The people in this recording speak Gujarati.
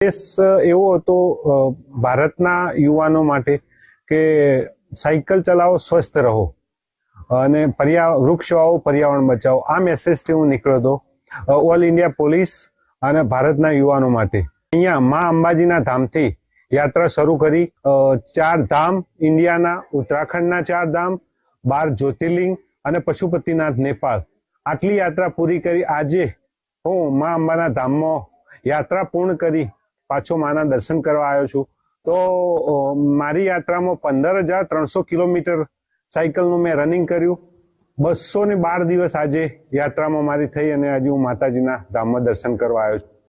દેશ એવો હતો ભારતના યુવાનો માટે કે સાયકલ ચલાવો, સ્વસ્થ રહો. અને પર્યા, વૃક્ષ વાવો, પર્યાવરણ બચાવો. આ મેસેજથી હું નીકળ્યો હતો ઓલ ઇન્ડિયા પોલીસ અને ભારતના યુવાનો માટે. અહીંયા મા અંબાજીના ધામથી યાત્રા શરૂ કરી ચાર ધામ, ઇન્ડિયાના, ઉત્તરાખંડના ચાર ધામ, બાર જ્યોતિર્લિંગ અને પશુપતિનાથ, નેપાળ. આટલી યાત્રા પૂરી કરી. આજે હું મા અંબાના ધામમાં યાત્રા પૂર્ણ કરી પાછો માના દર્શન કરવા આવ્યો છું. તો મારી યાત્રામાં પંદર હજાર ત્રણસો કિલોમીટર સાયકલનું મેં રનિંગ કર્યું. બસો ને બાર દિવસ આજે યાત્રામાં મારી થઈ અને આજે હું માતાજીના ધામમાં દર્શન કરવા આવ્યો છું.